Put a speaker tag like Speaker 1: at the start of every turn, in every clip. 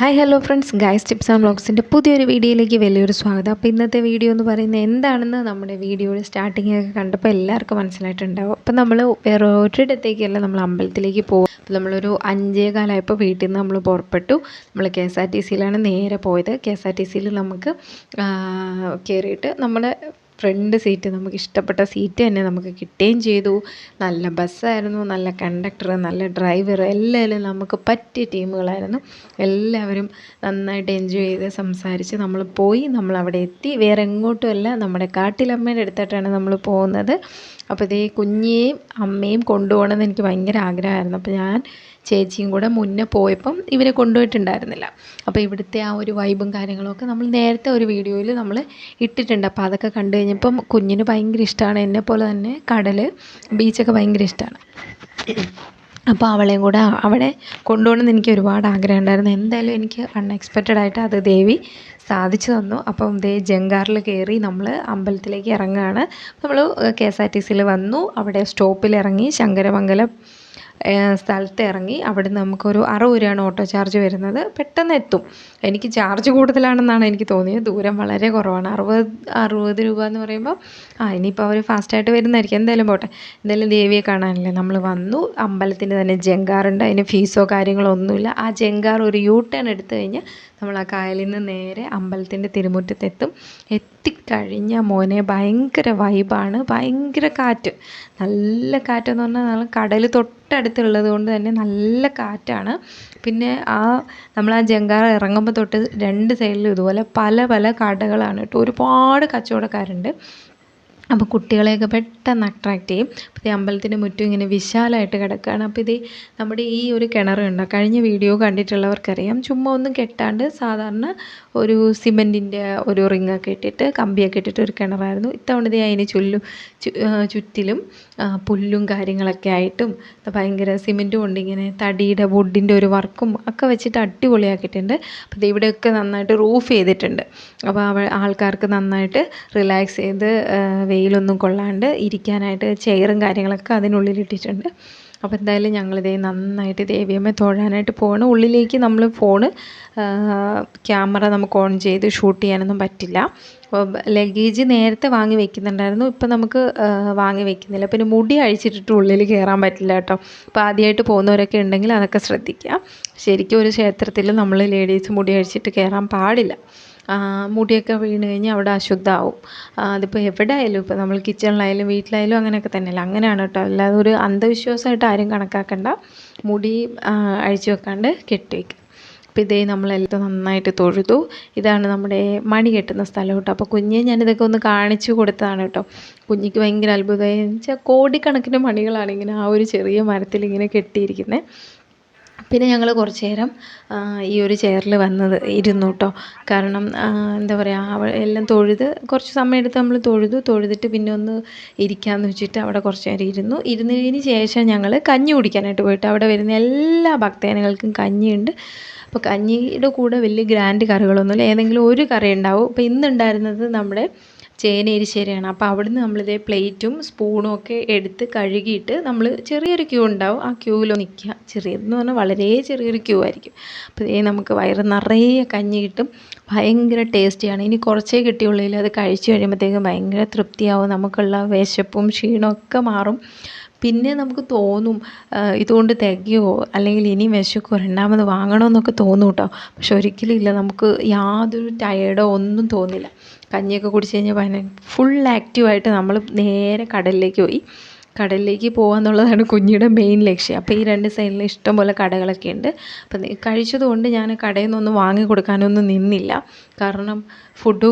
Speaker 1: Hi hello friends guys tips and വ്ളോഗ്സിന്റെ പുതിയൊരു വീഡിയോയിലേക്ക് വലിയൊരു സ്വാഗതം. അപ്പോൾ ഇന്നത്തെ വീഡിയോ എന്ന് പറയുന്നത് എന്താണെന്ന് നമ്മുടെ വീഡിയോയുടെ സ്റ്റാർട്ടിംഗ് ഒക്കെ കണ്ടപ്പോൾ എല്ലാവർക്കും മനസ്സിലായിട്ടുണ്ടാവും. അപ്പോൾ നമ്മൾ വേറെ ഒരിടത്തേക്കല്ല നമ്മൾ അമ്പലത്തിലേക്ക് പോകും അപ്പോൾ നമ്മളൊരു അഞ്ചേ കാലമായപ്പോൾ വീട്ടിൽ നിന്ന് നമ്മൾ പുറപ്പെട്ടു. നമ്മൾ കെ എസ് ആർ ടി സിയിലാണ് നേരെ പോയത്. കെ എസ് ആർ ടി സിയിൽ നമുക്ക് കയറിയിട്ട് നമ്മുടെ ഫ്രണ്ട് സീറ്റ് നമുക്ക് ഇഷ്ടപ്പെട്ട സീറ്റ് തന്നെ നമുക്ക് കിട്ടുകയും ചെയ്തു. നല്ല ബസ്സായിരുന്നു നല്ല കണ്ടക്ടർ നല്ല ഡ്രൈവർ എല്ലാവരും നമുക്ക് പറ്റിയ ടീമുകളായിരുന്നു. എല്ലാവരും നന്നായിട്ട് എൻജോയ് ചെയ്ത് സംസാരിച്ച് നമ്മൾ പോയി നമ്മൾ അവിടെ എത്തി. വേറെ എങ്ങോട്ടുമല്ല നമ്മുടെ കാട്ടിലമ്മയുടെ അടുത്തായിട്ടാണ് നമ്മൾ പോകുന്നത്. അപ്പോൾ ഇതേ കുഞ്ഞിയെയും അമ്മയും കൊണ്ടുപോകണമെന്ന് എനിക്ക് ഭയങ്കര ആഗ്രഹമായിരുന്നു. അപ്പോൾ ഞാൻ ചേച്ചിയും കൂടെ മുന്നേ പോയപ്പം ഇവരെ കൊണ്ടുപോയിട്ടുണ്ടായിരുന്നില്ല. അപ്പോൾ ഇവിടുത്തെ ആ ഒരു വൈബും കാര്യങ്ങളൊക്കെ നമ്മൾ നേരത്തെ ഒരു വീഡിയോയിൽ നമ്മൾ ഇട്ടിട്ടുണ്ട്. അപ്പോൾ അതൊക്കെ കണ്ടു കഴിഞ്ഞപ്പം കുഞ്ഞിന് ഭയങ്കര ഇഷ്ടമാണ്. എന്നെ പോലെ തന്നെ കടൽ ബീച്ചൊക്കെ ഭയങ്കര ഇഷ്ടമാണ്. അപ്പോൾ അവളെയും കൂടെ അവിടെ കൊണ്ടുപോകണമെന്ന് എനിക്ക് ഒരുപാട് ആഗ്രഹം ഉണ്ടായിരുന്നു. എന്തായാലും എനിക്ക് അൺഎക്സ്പെക്റ്റഡ് ആയിട്ട് അത് ദേവി സാധിച്ചു തന്നു. അപ്പം ദേ ജങ്കാറിൽ കയറി നമ്മൾ അമ്പലത്തിലേക്ക് ഇറങ്ങുകയാണ്. നമ്മൾ കെ എസ് ആർ ടി സിയിൽ വന്നു. അവിടെ സ്റ്റോപ്പിൽ ഇറങ്ങി ശങ്കരമംഗലം സ്ഥലത്ത് ഇറങ്ങി അവിടെ നമുക്കൊരു അറുപത് രൂപയാണ് ഓട്ടോ ചാർജ് വരുന്നത്. പെട്ടെന്ന് എത്തും. എനിക്ക് ചാർജ് കൂടുതലാണെന്നാണ് എനിക്ക് തോന്നിയത്. ദൂരം വളരെ കുറവാണ്. അറുപത് അറുപത് രൂപ എന്ന് പറയുമ്പോൾ ആ ഇനിയിപ്പോൾ അവർ ഫാസ്റ്റായിട്ട് വരുന്നതായിരിക്കും. എന്തായാലും പോട്ടെ. എന്തായാലും ദേവിയെ കാണാനല്ലേ നമ്മൾ വന്നു. അമ്പലത്തിന്റെ തന്നെ ജങ്കാറുണ്ട്. അതിന് ഫീസോ കാര്യങ്ങളോ ഒന്നുമില്ല. ആ ജങ്കാർ ഒരു യൂ ടേൺ എടുത്തു കഴിഞ്ഞാൽ നമ്മൾ ആ കായലിൽ നിന്ന് നേരെ അമ്പലത്തിന്റെ തിരുമുറ്റത്തെത്തും. എത്തിക്കഴിഞ്ഞ മോനെ ഭയങ്കര വൈബാണ് ഭയങ്കര കാറ്റ്. നല്ല കാറ്റെന്ന് പറഞ്ഞാൽ നല്ല കടൽ തൊട്ടടുത്തുള്ളത് കൊണ്ട് തന്നെ നല്ല കാറ്റാണ്. പിന്നെ ആ നമ്മൾ ആ ജങ്കാർ ഇറങ്ങുമ്പോൾ തൊട്ട് രണ്ട് സൈഡിലും ഇതുപോലെ പല പല കടകളാണ് കേട്ടോ. ഒരുപാട് കച്ചവടക്കാരുണ്ട്. അപ്പോൾ കുട്ടികളെയൊക്കെ പെട്ടെന്ന് അട്രാക്റ്റ് ചെയ്യും. അപ്പോൾ ഈ അമ്പലത്തിന്റെ മുറ്റും ഇങ്ങനെ വിശാലമായിട്ട് കിടക്കുകയാണ് അപ്പോൾ ഇത് നമ്മുടെ ഈ ഒരു കിണർ കണ്ടോ? കഴിഞ്ഞ വീഡിയോ കണ്ടിട്ടുള്ളവർക്കറിയാം. ചുമ്മാ ഒന്നും കെട്ടാണ്ട് സാധാരണ ഒരു സിമെന്റിന്റെ ഒരു റിങ്ങൊക്കെ ഇട്ടിട്ട് കമ്പിയൊക്കെ ഇട്ടിട്ട് ഒരു കിണറായിരുന്നു. ഇത്തവണ ഇത് അതിന് ചുല്ലും ചുറ്റിലും പുല്ലും കാര്യങ്ങളൊക്കെ ആയിട്ടും ഭയങ്കര സിമെന്റ് കൊണ്ട് ഇങ്ങനെ തടിയുടെ വുഡിന്റെ ഒരു വർക്കും ഒക്കെ വെച്ചിട്ട് അടിപൊളിയാക്കിയിട്ടുണ്ട്. അപ്പോൾ ഇവിടെയൊക്കെ നന്നായിട്ട് റൂഫ് ചെയ്തിട്ടുണ്ട്. അപ്പോൾ ആൾക്കാർക്ക് നന്നായിട്ട് റിലാക്സ് ചെയ്ത് വെയിലൊന്നും കൊള്ളാണ്ട് ഇരിക്കാനായിട്ട് ചെയറും കാര്യങ്ങളൊക്കെ അതിനുള്ളിൽ ഇട്ടിട്ടുണ്ട് അപ്പോൾ എന്തായാലും ഞങ്ങളിതേ നന്നായിട്ട് ദേവിയമ്മയെ തൊഴാനായിട്ട് പോവാണ് ഉള്ളിലേക്ക് നമ്മൾ ഫോണ് ക്യാമറ നമുക്ക് ഓൺ ചെയ്ത് ഷൂട്ട് ചെയ്യാനൊന്നും പറ്റില്ല. അപ്പോൾ ലഗേജ് നേരത്തെ വാങ്ങി വെക്കുന്നുണ്ടായിരുന്നു. ഇപ്പം നമുക്ക് വാങ്ങി വെക്കുന്നില്ല. പിന്നെ മുടി അഴിച്ചിട്ടിട്ട് ഉള്ളിൽ കയറാൻ പറ്റില്ല കേട്ടോ. അപ്പോൾ ആദ്യമായിട്ട് പോകുന്നവരൊക്കെ ഉണ്ടെങ്കിൽ അതൊക്കെ ശ്രദ്ധിക്കുക ശരിക്കും ഒരു ക്ഷേത്രത്തിൽ നമ്മൾ ലേഡീസ് മുടി അഴിച്ചിട്ട് കയറാൻ പാടില്ല. മുടിയൊക്കെ വീണ് കഴിഞ്ഞാൽ അവിടെ അശുദ്ധമാവും. അതിപ്പോൾ എവിടെ ആയാലും ഇപ്പോൾ നമ്മൾ കിച്ചണിലായാലും വീട്ടിലായാലും അങ്ങനെയൊക്കെ തന്നെയല്ലേ? അങ്ങനെയാണ് കേട്ടോ. അല്ലാതെ ഒരു അന്ധവിശ്വാസമായിട്ട് ആരും കണക്കാക്കണ്ട. മുടി അഴിച്ചു വെക്കാണ്ട് കെട്ടി വയ്ക്കുക അപ്പോൾ ഇതേ നമ്മളെല്ലാം നന്നായിട്ട് തൊഴുതു. ഇതാണ് നമ്മുടെ മണി കെട്ടുന്ന സ്ഥലം കേട്ടോ. അപ്പോൾ കുഞ്ഞെ ഞാനിതൊക്കെ ഒന്ന് കാണിച്ചു കൊടുത്തതാണ് കേട്ടോ. കുഞ്ഞിക്ക് ഭയങ്കര അത്ഭുതമായി. വെച്ചാൽ കോടിക്കണക്കിന് മണികളാണ് ഇങ്ങനെ ആ ഒരു ചെറിയ മരത്തിൽ ഇങ്ങനെ കെട്ടിയിരിക്കുന്നത് പിന്നെ ഞങ്ങൾ കുറച്ച് നേരം ഈ ഒരു ചെയറിൽ വന്നത് ഇരുന്നു കേട്ടോ കാരണം എന്താ പറയുക അവ എല്ലാം തൊഴുത് കുറച്ച് സമയം എടുത്ത് നമ്മൾ തൊഴുതു. തൊഴുതിട്ട് പിന്നെ ഒന്ന് ഇരിക്കാമെന്ന് വെച്ചിട്ട് അവിടെ കുറച്ച് നേരം ഇരുന്നു. ഇരുന്നതിന് ശേഷം ഞങ്ങൾ കഞ്ഞി കുടിക്കാനായിട്ട് പോയിട്ട് അവിടെ വരുന്ന എല്ലാ ഭക്തജനങ്ങൾക്കും കഞ്ഞിയുണ്ട്. അപ്പോൾ കഞ്ഞിയുടെ കൂടെ വലിയ ഗ്രാൻഡ് കറികളൊന്നുമില്ല. ഏതെങ്കിലും ഒരു കറി ഉണ്ടാവും. അപ്പോൾ ഇന്നുണ്ടായിരുന്നത് നമ്മുടെ ചേന എരിശ്ശേരിയാണ്. അപ്പോൾ അവിടുന്ന് നമ്മളിതേ പ്ലേറ്റും സ്പൂണും ഒക്കെ എടുത്ത് കഴുകിയിട്ട് നമ്മൾ ചെറിയൊരു ക്യൂ ഉണ്ടാവും. ആ ക്യൂവിൽ നിൽക്കുക ചെറിയതെന്ന് പറഞ്ഞാൽ വളരെ ചെറിയൊരു ക്യൂ ആയിരിക്കും. അപ്പോൾ ഇതേ നമുക്ക് വയറ് നിറയെ കഞ്ഞി കിട്ടും. ഭയങ്കര ടേസ്റ്റിയാണ്. ഇനി കുറച്ചേ കിട്ടിയുള്ളതിൽ അത് കഴിച്ചു കഴിയുമ്പോഴത്തേക്കും ഭയങ്കര തൃപ്തിയാവും. നമുക്കുള്ള വിശപ്പും ക്ഷീണമൊക്കെ മാറും. പിന്നെ നമുക്ക് തോന്നും ഇതുകൊണ്ട് തികയോ? അല്ലെങ്കിൽ ഇനി വിശക്കോ? രണ്ടാമത് വാങ്ങണമെന്നൊക്കെ തോന്നും കേട്ടോ പക്ഷെ ഒരിക്കലും ഇല്ല. നമുക്ക് യാതൊരു ടയേർഡോ ഒന്നും തോന്നില്ല. കഞ്ഞിയൊക്കെ കുടിച്ച് ഭയങ്കര ഫുൾ ആക്റ്റീവായിട്ട് നമ്മൾ നേരെ കടലിലേക്ക് പോയി. കടലിലേക്ക് പോകുക എന്നുള്ളതാണ് കുഞ്ഞിയുടെ മെയിൻ ലക്ഷ്യം. അപ്പോൾ ഈ രണ്ട് സൈഡിലും ഇഷ്ടംപോലെ കടകളൊക്കെ ഉണ്ട്. അപ്പം കഴിച്ചതുകൊണ്ട് ഞാൻ കടയിൽ നിന്നൊന്നും വാങ്ങി കൊടുക്കാനൊന്നും നിന്നില്ല. കാരണം ഫുഡ്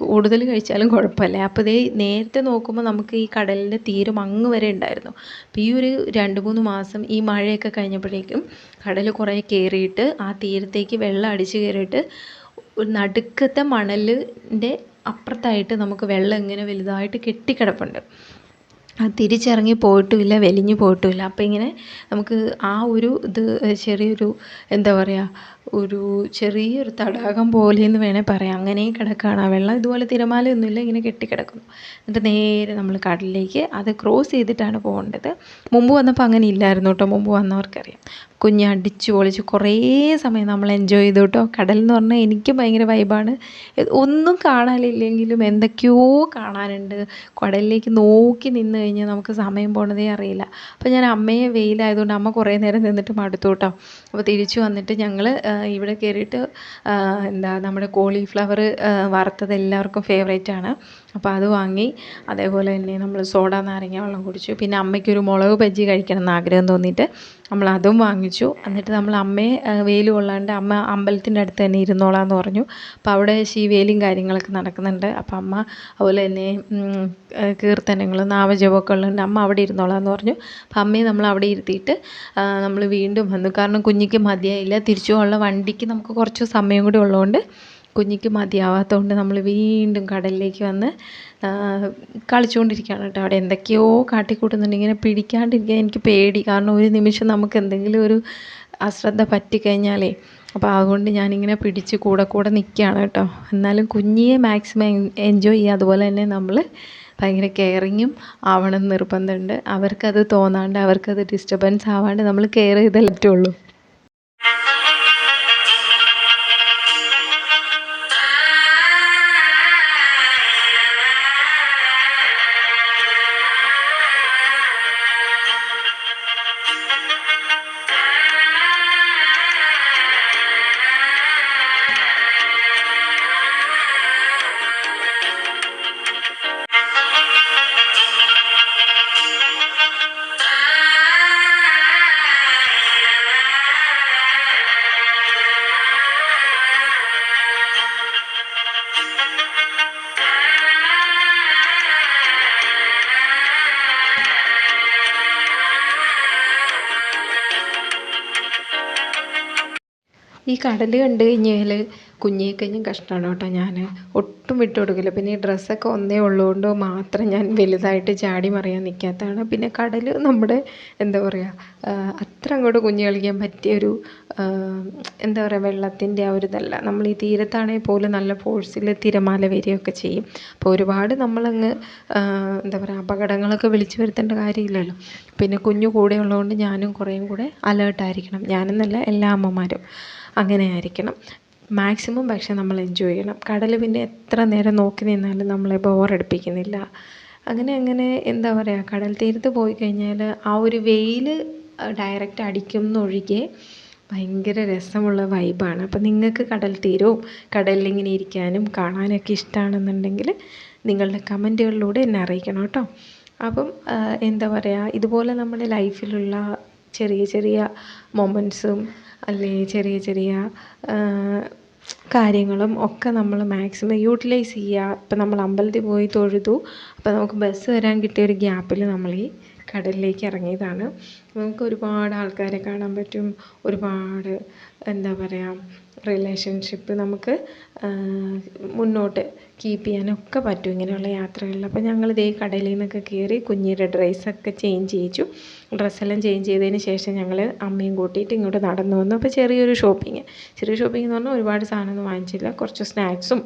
Speaker 1: കൂടുതൽ കഴിച്ചാലും കുഴപ്പമില്ല അപ്പോൾ ഇതേ നേരത്തെ നോക്കുമ്പോൾ നമുക്ക് ഈ കടലിന്റെ തീരം അങ്ങ് വരെ ഉണ്ടായിരുന്നു. അപ്പോൾ ഈ ഒരു രണ്ട് മൂന്ന് മാസം ഈ മഴയൊക്കെ കഴിഞ്ഞപ്പോഴേക്കും കടൽ കുറേ കയറിയിട്ട് ആ തീരത്തേക്ക് വെള്ളം അടിച്ച് കയറിയിട്ട് നടുക്കത്തെ മണലിന്റെ അപ്പുറത്തായിട്ട് നമുക്ക് വെള്ളം ഇങ്ങനെ വലുതായിട്ട് കെട്ടിക്കിടപ്പുണ്ട്. അത് തിരിച്ചിറങ്ങി പോയിട്ടുമില്ല വലിഞ്ഞു പോയിട്ടുമില്ല. അപ്പോൾ ഇങ്ങനെ നമുക്ക് ആ ഒരു ഇത് ചെറിയൊരു എന്താ പറയുക ഒരു ചെറിയൊരു തടാകം പോലെയെന്ന് വേണേൽ പറയാം. അങ്ങനെ കിടക്കുകയാണ് ആ വെള്ളം ഇതുപോലെ തിരമാലയൊന്നുമില്ല ഇങ്ങനെ കെട്ടിക്കിടക്കുന്നു. എന്നിട്ട് നേരെ നമ്മൾ കടലിലേക്ക് അത് ക്രോസ് ചെയ്തിട്ടാണ് പോകേണ്ടത്. മുമ്പ് വന്നപ്പോൾ അങ്ങനെ ഇല്ലായിരുന്നു കേട്ടോ. മുമ്പ് വന്നവർക്കറിയാം. കുഞ്ഞ് അടിച്ച് പൊളിച്ച് കുറേ സമയം നമ്മൾ എൻജോയ് ചെയ്തു കേട്ടോ. കടൽ എന്ന് പറഞ്ഞാൽ എനിക്ക് ഭയങ്കര വൈബാണ് ഒന്നും കാണാനില്ലെങ്കിലും എന്തൊക്കെയോ കാണാനുണ്ട്. കടലിലേക്ക് നോക്കി നിന്ന് കഴിഞ്ഞാൽ നമുക്ക് സമയം പോണതേ അറിയില്ല. അപ്പോൾ ഞാൻ അമ്മയെ വെയിലായതുകൊണ്ട് അമ്മ കുറേ നേരം നിന്നിട്ട് മടുത്തു കേട്ടോ. അപ്പോൾ തിരിച്ചു വന്നിട്ട് ഞങ്ങൾ ഇവിടെ കയറിയിട്ട് എന്താ നമ്മുടെ കോളിഫ്ലവർ വറുത്തത് എല്ലാവർക്കും ഫേവറേറ്റ് ആണ്. അപ്പോൾ അത് വാങ്ങി. അതേപോലെ തന്നെ നമ്മൾ സോഡ നാരങ്ങ വെള്ളം കുടിച്ചു. പിന്നെ അമ്മയ്ക്കൊരു മുളക് ബജ്ജി കഴിക്കണം എന്ന് ആഗ്രഹം തോന്നിയിട്ട് നമ്മൾ അതും വാങ്ങിച്ചു. എന്നിട്ട് നമ്മൾ അമ്മയെ വെയിൽ കൊള്ളാണ്ട് അമ്മ അമ്പലത്തിന്റെ അടുത്ത് തന്നെ ഇരുന്നോളാന്ന് പറഞ്ഞു. അപ്പോൾ അവിടെ ശീവേലിയും കാര്യങ്ങളൊക്കെ നടക്കുന്നുണ്ട്. അപ്പോൾ അമ്മ അതുപോലെ തന്നെ കീർത്തനങ്ങളും നാമജപമൊക്കെ ഉള്ളതുകൊണ്ട് അമ്മ അവിടെ ഇരുന്നോളാം എന്ന് പറഞ്ഞു. അപ്പോൾ അമ്മയെ നമ്മൾ അവിടെ ഇരുത്തിയിട്ട് നമ്മൾ വീണ്ടും വന്നു. കാരണം കുഞ്ഞിക്ക് മതിയായില്ല. തിരിച്ചു പോകാനുള്ള വണ്ടിക്ക് നമുക്ക് കുറച്ച് സമയം കൂടി ഉള്ളതുകൊണ്ട് കുഞ്ഞിക്ക് മതിയാവാത്തതുകൊണ്ട് നമ്മൾ വീണ്ടും കടലിലേക്ക് വന്ന് കളിച്ചുകൊണ്ടിരിക്കുകയാണ് കേട്ടോ. അവിടെ എന്തൊക്കെയോ കാട്ടിക്കൂട്ടുന്നുണ്ട്. ഇങ്ങനെ പിടിക്കാണ്ടിരിക്കാൻ എനിക്ക് പേടി. കാരണം ഒരു നിമിഷം നമുക്ക് എന്തെങ്കിലും ഒരു അശ്രദ്ധ പറ്റിക്കഴിഞ്ഞാലേ അപ്പോൾ അതുകൊണ്ട് ഞാനിങ്ങനെ പിടിച്ച് കൂടെ കൂടെ നിൽക്കുകയാണ് കേട്ടോ. എന്നാലും കുഞ്ഞിയെ മാക്സിമം എൻജോയ് ചെയ്യുക. അതുപോലെ തന്നെ നമ്മൾ ഭയങ്കര കെയറിങ്ങും ആവണം നിർബന്ധമുണ്ട്. അവർക്കത് തോന്നാണ്ട് അവർക്കത് ഡിസ്റ്റർബൻസ് ആവാണ്ട് നമ്മൾ കെയർ ചെയ്തേ പറ്റുള്ളൂ. ഈ കടൽ കണ്ടു കഴിഞ്ഞാൽ കുഞ്ഞിയെ കഴിഞ്ഞും കഷ്ടമാണ് കേട്ടോ ഞാൻ ഒട്ടും വിട്ടു കൊടുക്കില്ല. പിന്നെ ഈ ഡ്രസ്സൊക്കെ ഒന്നേ ഉള്ളതുകൊണ്ട് മാത്രം ഞാൻ വലുതായിട്ട് ചാടി മറിയാൻ നിൽക്കാത്തതാണ് പിന്നെ കടൽ നമ്മുടെ എന്താ പറയുക അത്ര അങ്ങോട്ട് കുഞ്ഞ് കളിക്കാൻ പറ്റിയ ഒരു എന്താ പറയുക വെള്ളത്തിന്റെ ആ ഒരു ഇതല്ല. നമ്മൾ ഈ തീരത്താണെങ്കിൽ പോലും നല്ല ഫോഴ്സിൽ തിരമാല വരികയൊക്കെ ചെയ്യും. അപ്പോൾ ഒരുപാട് നമ്മളങ്ങ് എന്താ പറയുക അപകടങ്ങളൊക്കെ വിളിച്ചു വരുത്തേണ്ട കാര്യമില്ലല്ലോ. പിന്നെ കുഞ്ഞു കൂടെ ഉള്ളതുകൊണ്ട് ഞാനും കുറേയും കൂടെ അലേർട്ടായിരിക്കണം ഞാനെന്നല്ല എല്ലാ അമ്മമാരും. അങ്ങനെ ആയിരിക്കണം മാക്സിമം പക്ഷേ നമ്മൾ എൻജോയ് ചെയ്യണം. കടൽ പിന്നെ എത്ര നേരം നോക്കി നിന്നാലും നമ്മളെ ബോറടിപ്പിക്കുന്നില്ല അങ്ങനെ അങ്ങനെ എന്താ പറയുക കടൽ തീരത്ത് പോയി കഴിഞ്ഞാൽ ആ ഒരു വെയിൽ ഡയറക്റ്റ് അടിക്കുന്നൊഴികെ ഭയങ്കര രസമുള്ള വൈബാണ് അപ്പം നിങ്ങൾക്ക് കടൽ തീരവും കടലിലിങ്ങനെ ഇരിക്കാനും കാണാനൊക്കെ ഇഷ്ടമാണെന്നുണ്ടെങ്കിൽ നിങ്ങളുടെ കമന്റുകളിലൂടെ എന്നെ അറിയിക്കണം കേട്ടോ. അപ്പം എന്താ പറയുക ഇതുപോലെ നമ്മുടെ ലൈഫിലുള്ള ചെറിയ ചെറിയ മൊമെന്റ്സും അല്ലെങ്കിൽ ചെറിയ ചെറിയ കാര്യങ്ങളും ഒക്കെ നമ്മൾ മാക്സിമം യൂട്ടിലൈസ് ചെയ്യുക ഇപ്പം നമ്മൾ അമ്പലത്തിൽ പോയി തൊഴുതു. അപ്പം നമുക്ക് ബസ് വരാൻ കിട്ടിയ ഒരു ഗ്യാപ്പിൽ നമ്മൾ ഈ കടലിലേക്ക് ഇറങ്ങിയതാണ്. നമുക്ക് ഒരുപാട് ആൾക്കാരെ കാണാൻ പറ്റും. ഒരുപാട് എന്താ പറയുക റിലേഷൻഷിപ്പ് നമുക്ക് മുന്നോട്ട് കീപ്പ് ചെയ്യാനൊക്കെ പറ്റും ഇങ്ങനെയുള്ള യാത്രകളിൽ. അപ്പോൾ ഞങ്ങൾ ഇതേ കടലിൽ നിന്നൊക്കെ കയറി കുഞ്ഞിയുടെ ഡ്രസ്സൊക്കെ ചേഞ്ച് ചെയ്യിച്ചു ഡ്രസ്സെല്ലാം ചേഞ്ച് ചെയ്തതിന് ശേഷം ഞങ്ങൾ അമ്മയും കൂട്ടിയിട്ട് ഇങ്ങോട്ട് നടന്നു വന്നു. അപ്പോൾ ചെറിയൊരു ഷോപ്പിംഗ് ചെറിയ ഷോപ്പിംഗ് എന്ന് പറഞ്ഞാൽ ഒരുപാട് സാധനമൊന്നും വാങ്ങിച്ചില്ല. കുറച്ച് സ്നാക്സും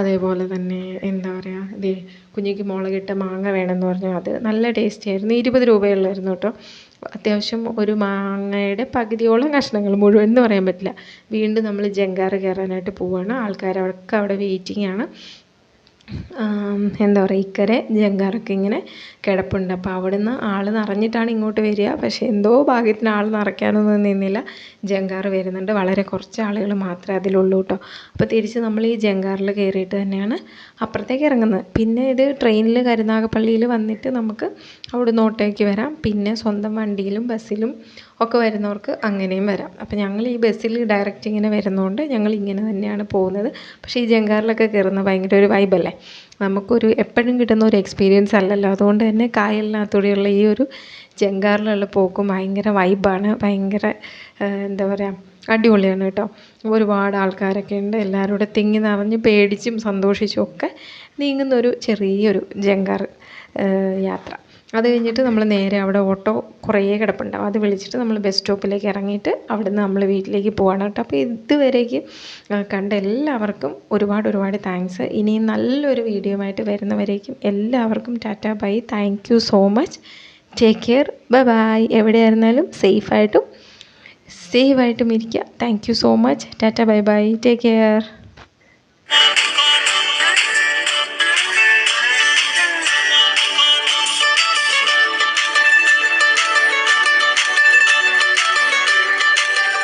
Speaker 1: അതേപോലെ തന്നെ എന്താ പറയുക ഇതേ കുഞ്ഞിക്ക് മുളകിട്ട മാങ്ങ വേണമെന്ന് പറഞ്ഞു. അത് നല്ല ടേസ്റ്റി ആയിരുന്നു. ഇരുപത് രൂപയുള്ളായിരുന്നു കേട്ടോ. അത്യാവശ്യം ഒരു മാങ്ങയുടെ പകുതിയോളം കഷ്ണങ്ങൾ മുഴുവൻ എന്ന് പറയാൻ പറ്റില്ല. വീണ്ടും നമ്മൾ ജങ്കാറ് കയറാനായിട്ട് പോവുകയാണ് ആൾക്കാർ അവർക്ക് അവിടെ വെയിറ്റിംഗ് ആണ്. എന്താ പറയുക ഇക്കരെ ജങ്കാറൊക്കെ ഇങ്ങനെ കിടപ്പുണ്ട്. അപ്പോൾ അവിടുന്ന് ആൾ നിറഞ്ഞിട്ടാണ് ഇങ്ങോട്ട് വരിക. പക്ഷേ എന്തോ ഭാഗ്യത്തിന് ആൾ നിറയ്ക്കാനൊന്നും നിന്നില്ല. ജങ്കാർ വരുന്നുണ്ട്. വളരെ കുറച്ച് ആളുകൾ മാത്രമേ അതിലുള്ളൂ കേട്ടോ. അപ്പോൾ തിരിച്ച് നമ്മൾ ഈ ജങ്കാറിൽ കയറിയിട്ട് തന്നെയാണ് അപ്പുറത്തേക്ക് ഇറങ്ങുന്നത്. പിന്നെ ഇത് ട്രെയിനിൽ കരുനാഗപ്പള്ളിയിൽ വന്നിട്ട് നമുക്ക് അവിടെ ഓട്ടോയ്ക്ക് വരാം. പിന്നെ സ്വന്തം വണ്ടിയിലും ബസ്സിലും ഒക്കെ വരുന്നവർക്ക് അങ്ങനെയും വരാം. അപ്പോൾ ഞങ്ങൾ ഈ ബസ്സിൽ ഡയറക്റ്റ് ഇങ്ങനെ വരുന്നതുകൊണ്ട് ഞങ്ങൾ ഇങ്ങനെ തന്നെയാണ് പോകുന്നത്. പക്ഷേ ഈ ജങ്കാറിലൊക്കെ കയറുന്ന ഭയങ്കര ഒരു വൈബല്ലേ നമുക്കൊരു എപ്പോഴും കിട്ടുന്ന ഒരു എക്സ്പീരിയൻസ് അല്ലല്ലോ. അതുകൊണ്ട് തന്നെ കായലിനകത്തൂടെയുള്ള ഈ ഒരു ജങ്കാറിലുള്ള പോക്കും ഭയങ്കര വൈബാണ് ഭയങ്കര എന്താ പറയുക അടിപൊളിയാണ് കേട്ടോ. ഒരുപാട് ആൾക്കാരൊക്കെ ഉണ്ട്. എല്ലാവരും തിങ്ങി നിറഞ്ഞ് പേടിച്ചും സന്തോഷിച്ചും ഒക്കെ നീങ്ങുന്നൊരു ചെറിയൊരു ജങ്കാർ യാത്ര. അത് കഴിഞ്ഞിട്ട് നമ്മൾ നേരെ അവിടെ ഓട്ടോ കുറേ കിടപ്പുണ്ടാവും. അത് വിളിച്ചിട്ട് നമ്മൾ ബസ് സ്റ്റോപ്പിലേക്ക് ഇറങ്ങിയിട്ട് അവിടെ നിന്ന് നമ്മൾ വീട്ടിലേക്ക് പോവാണ് കേട്ടോ. അപ്പോൾ ഇതുവരേക്ക് കണ്ട എല്ലാവർക്കും ഒരുപാട് ഒരുപാട് താങ്ക്സ് ഇനിയും നല്ലൊരു വീഡിയോ ആയിട്ട് വരുന്നവരേക്കും എല്ലാവർക്കും tata bye. Thank you so much take care bye bye എവിടെയായിരുന്നാലും സേഫായിട്ടും സേഫായിട്ടും ഇരിക്കുക. Thank you so much tata bye bye take care